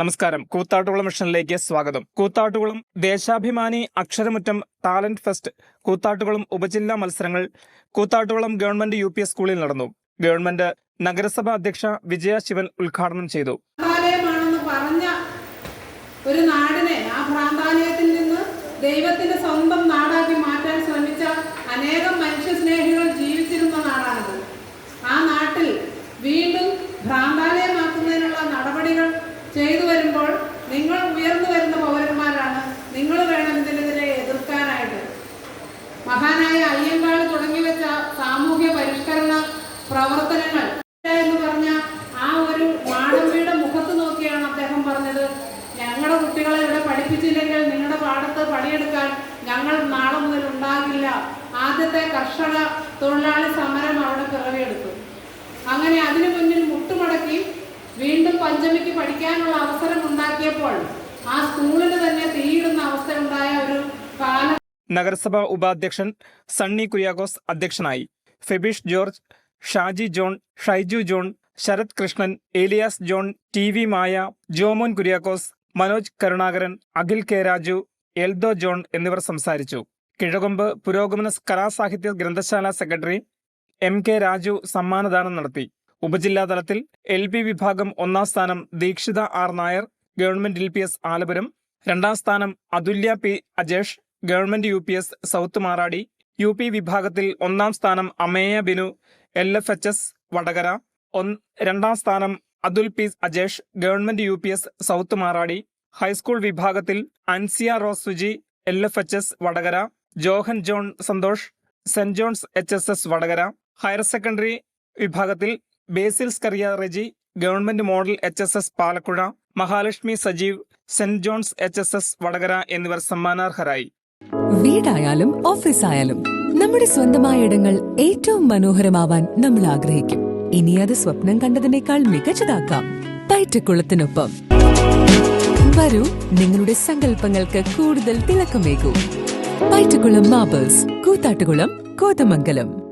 നമസ്കാരം. കൂത്താട്ടുകുളം മിഷനിലേക്ക് സ്വാഗതം. കൂത്താട്ടുകുളം ദേശാഭിമാനി അക്ഷരമുറ്റം ടാലന്റ് ഫെസ്റ്റ് കൂത്താട്ടുകുളം ഉപജില്ലാ മത്സരങ്ങൾ കൂത്താട്ടുകുളം ഗവൺമെന്റ് യു സ്കൂളിൽ നടന്നു. ഗവൺമെന്റ് നഗരസഭാ അധ്യക്ഷ വിജയ ശിവൻ ഉദ്ഘാടനം ചെയ്തു. പറഞ്ഞ ഒരു നാടിനെ ആ പ്രാന്താലയത്തിൽ നിന്ന് ദൈവത്തിന്റെ സ്വന്തം നാടാക്കി മാറ്റാൻ ശ്രമിച്ച അനേകം മനുഷ്യസ്നേഹികൾ ജീവിച്ചിരുന്ന നാടാണിത്. ആ നാട്ടിൽ വീണ്ടും നടപടികൾ ചെയ്തു വരുമ്പോൾ നിങ്ങൾ ഉയർന്നു വരുന്ന പൗരന്മാരാണ്. നിങ്ങൾ വേണം ഇതിനെതിരെ എതിർക്കാനായിട്ട്. മഹാനായ അയ്യങ്കാൾ തുടങ്ങി വെച്ച സാമൂഹ്യ പരിഷ്കരണ പ്രവർത്തനങ്ങൾ എന്ന് പറഞ്ഞ ആ ഒരു മാടമ്പിയുടെ മുഖത്ത് നോക്കിയാണ് അദ്ദേഹം പറഞ്ഞത്. ഞങ്ങളുടെ കുട്ടികളെ ഇവിടെ പഠിപ്പിച്ചില്ലെങ്കിൽ നിങ്ങളുടെ പാടത്ത് പണിയെടുക്കാൻ ഞങ്ങൾ നാളെ മുതൽ ഉണ്ടാകില്ല. ആദ്യത്തെ കർഷക തൊഴിലാളി സമരം അവിടെ പിറവിയെടുത്തു. അങ്ങനെ അതിനു മുന്നിൽ പഞ്ചമിക്ക് പഠിക്കാനുള്ള അവസരം ഉണ്ടാക്കിയപ്പോൾ ആ സ്കൂളിന് തന്നെ തീയിടുന്ന അവസ്ഥ ഉണ്ടായ ഒരു കാലം നഗരസഭാ ഉപാധ്യക്ഷൻ സണ്ണി കുര്യാക്കോസ് അധ്യക്ഷനായി. Febish George Shaji John Shaiju John Sarath Krishnan Elias John T V Maya Jomon Kuriakose Manoj Karunakaran Akhil K Raju Eldho John എന്നിവർ സംസാരിച്ചു. കിഴകൊമ്പ് പുരോഗമന കലാസാഹിത്യ ഗ്രന്ഥശാല സെക്രട്ടറി എം കെ രാജു സമ്മാനദാനം നടത്തി. ഉപജില്ലാതലത്തിൽ എൽ പി വിഭാഗം ഒന്നാം സ്ഥാനം Deekshitha R Nair government L P S Alapuram രണ്ടാം സ്ഥാനം Athulya P Ajesh government U P S south Maradi U P വിഭാഗത്തിൽ ഒന്നാം സ്ഥാനം Ameya Binu L F H S Vadakara രണ്ടാം സ്ഥാനം Athul P Ajesh government U P S south Maradi high school വിഭാഗത്തിൽ Ansiya Rose Suji L F H S Vadakara Johan John Santhosh Saint John's H S S Vadakara higher secondary വിഭാഗത്തിൽ Basils Kariya Reji government model H S S Palakuzha Mahalakshmi Sajeev Saint John's H S S Vadakara എന്നിവർ സമ്മാനാർഹരായി. വീടായാലും ഓഫീസായാലും നമ്മുടെ സ്വന്തമായ ഇടങ്ങൾ ഏറ്റവും മനോഹരമാവാൻ നമ്മൾ ആഗ്രഹിക്കും. ഇനി അത് സ്വപ്നം കണ്ടതിനേക്കാൾ മികച്ചതാക്കാം. പയറ്റക്കുളത്തിനൊപ്പം വരൂ നിങ്ങളുടെ സങ്കല്പങ്ങൾക്ക് കൂടുതൽ തിളക്കമേകൂ. പയറ്റക്കുളം മാബേഴ്സ് കൂത്താട്ടുകുളം കോതമംഗലം.